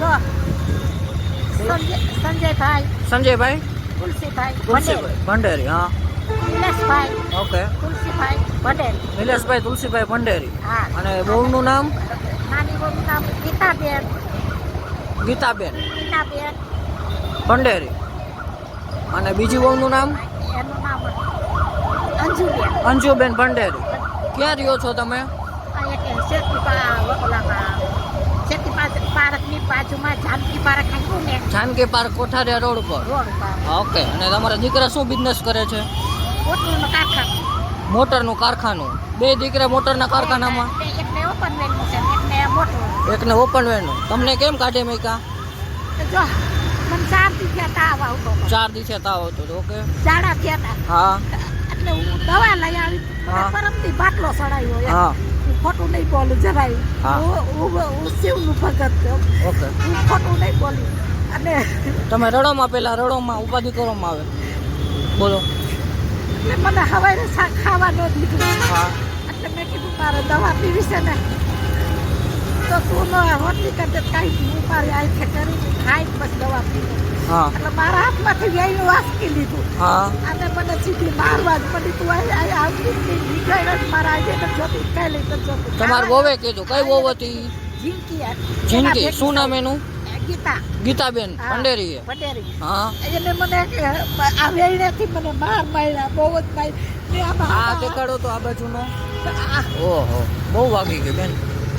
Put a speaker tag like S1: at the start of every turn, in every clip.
S1: જો સંજયભાઈ.
S2: સંજયભાઈ?
S1: તુલસીભાઈ
S2: તુલસીભાઈ ભંડેરી હા.
S1: નિલેશભાઈ.
S2: ઓકે.
S1: તુલસીભાઈ ભંડેર
S2: નિલેશભાઈ તુલસીભાઈ ભંડેરી.
S1: હા.
S2: અને બહુનું નામ?
S1: નાની બહુનું નામ ગીતાબેન.
S2: ગીતાબેન.
S1: ગીતાબેન.
S2: ભંડેરી. અને બીજી બહુનું નામ?
S1: એનું નામ અંજુબેન.
S2: અંજુબેન ભંડેરી. ક્યાં રહ્યો છો તમે?
S1: પાસે પાર્કની બાજુમાં જાનકી પાર્ક આવ્યું ને.
S2: જાનકી પાર્ક કોઠારિયા રોડ પર?
S1: રોડ પર.
S2: ઓકે. અને તમારા દીકરા શું બિઝનેસ કરે છે?
S1: કારખાનું. કાકા
S2: મોટરનું કારખાનું? બે દીકરા મોટરના કારખાનામાં?
S1: એકને ઓપન વેલનું છે એકને મોટું.
S2: એકને ઓપન વેનું તમને કેમ કાઢે મેકા?
S1: જો મને ચાર દિવસે તાવ આવતો
S2: ચાર દિવસે તાવ આવતો ઓકે.
S1: ઝાડા થયા
S2: હા.
S1: એટલે હું દવા લઈ આવી. પરમથી બાટલો સડાયો
S2: હું.
S1: ખોટું નહીં બોલું જરાય.
S2: હા.
S1: હું શિવનું ભગત હું ખોટું નહીં બોલી. અને
S2: તમે રડોમાં પેલા રડોમાં ઉપાધિ કરવામાં આવે. બોલો.
S1: એટલે મને હવાઈ ખાવા ન દીધું એટલે મેં કીધું તારે દવા પીવી છે ને. તો તું રોટલી કરતે કાંઈ હું મારી આંખે કરી ખાઈ પછી દવા પી
S2: હા.
S1: એટલે મારા હાથમાંથી વેયું વાસકી લીધું. અને મને સીધી મારવા જ પડી. તું આવતી જ નહીં નીકળી જ મારા આજે તો જોતી કઈ લઈ તો જોતી
S2: વોવે કીધું. કઈ વોવ હતી? જિંદગી શું નામ એનું?
S1: ગીતા.
S2: ગીતાબેન
S1: પંડેરી
S2: હા.
S1: એને મને કે આ વેણેથી મને માર માર્યા બહુ જ આમાં
S2: આ દેખાડો તો આ બાજુનો. ઓહો બહુ વાગી ગઈ બેન.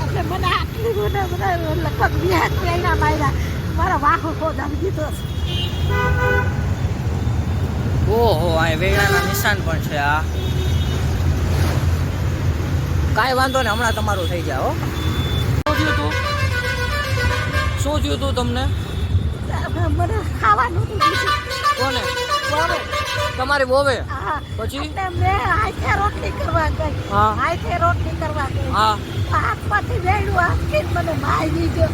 S1: એટલે મને આટલી મને બધા લગભગ હાથ વેણા માર્યા. મારા વાહો ખોદાવી દીધો
S2: ઓહો આ વેગાના નિશાન પણ છે આ. કાંઈ વાંધો ને હમણાં તમારું થઈ જાય હો. શું થયું તું? શું થયું તું તમને?
S1: મને ખાવાનું હતું
S2: કોને? તમારી બોવે
S1: હા.
S2: પછી?
S1: મેં હાથે રોટલી કરવા ગઈ.
S2: હા.
S1: હાથે રોટલી કરવા ગઈ.
S2: હા.
S1: હાથમાંથી વેણું હાથથી મને મારી દીધો.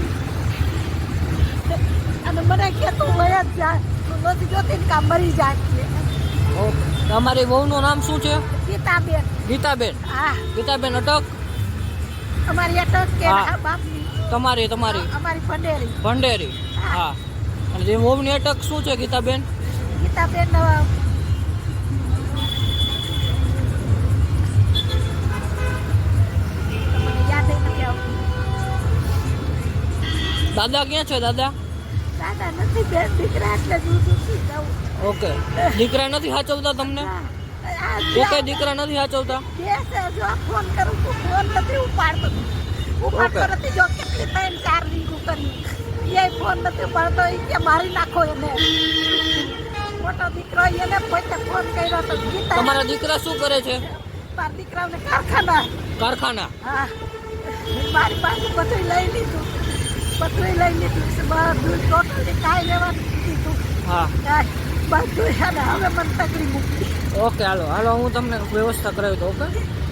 S1: અને મને કેતું વયા જ તું નથી જોતી કામ મરી જાય
S2: ઓકે. તમારી વહુનું નામ શું છે?
S1: ગીતાબેન.
S2: ગીતાબેન?
S1: હા.
S2: ગીતાબેન અટક?
S1: અમારી અટક કે બાપની.
S2: તમારી તમારી.
S1: અમારી ભંડેરી.
S2: ભંડેરી. હા. અને જે મોમની અટક શું છે ગીતાબેન?
S1: ગીતાબેન
S2: દાદા ક્યાં છે દાદા?
S1: દાદા નથી બેન દીકરા એટલે
S2: ઓકે. દીકરા નથી સાચવતા તમને?
S1: આ
S2: એકે દીકરા નથી સાચવતા?
S1: જો ફોન કરું છું ફોન નથી ઉપાડતો. ઉપાડતો નથી જો કેટલી ત્રણ ચાર રીંગું કરી. એ ફોન નથી ઉપાડતો એ કે મારી નાખો એને. મોટો દીકરો એને પોતે ફોન કર્યો તો ગીતા
S2: તમારા દીકરા શું કરે છે?
S1: મારા દીકરાને કારખાના.
S2: કારખાના?
S1: હા. મારી પાસે બધું લઈ લીધું. બધું લઈ લીધું. બધું ટોટલી કાંઈ લેવાનું કીધું
S2: હા.
S1: બધું એને હવે મને તકલીફ
S2: ઓકે હાલો. હાલો હું તમને વ્યવસ્થા કરાવી દઉં ઓકે?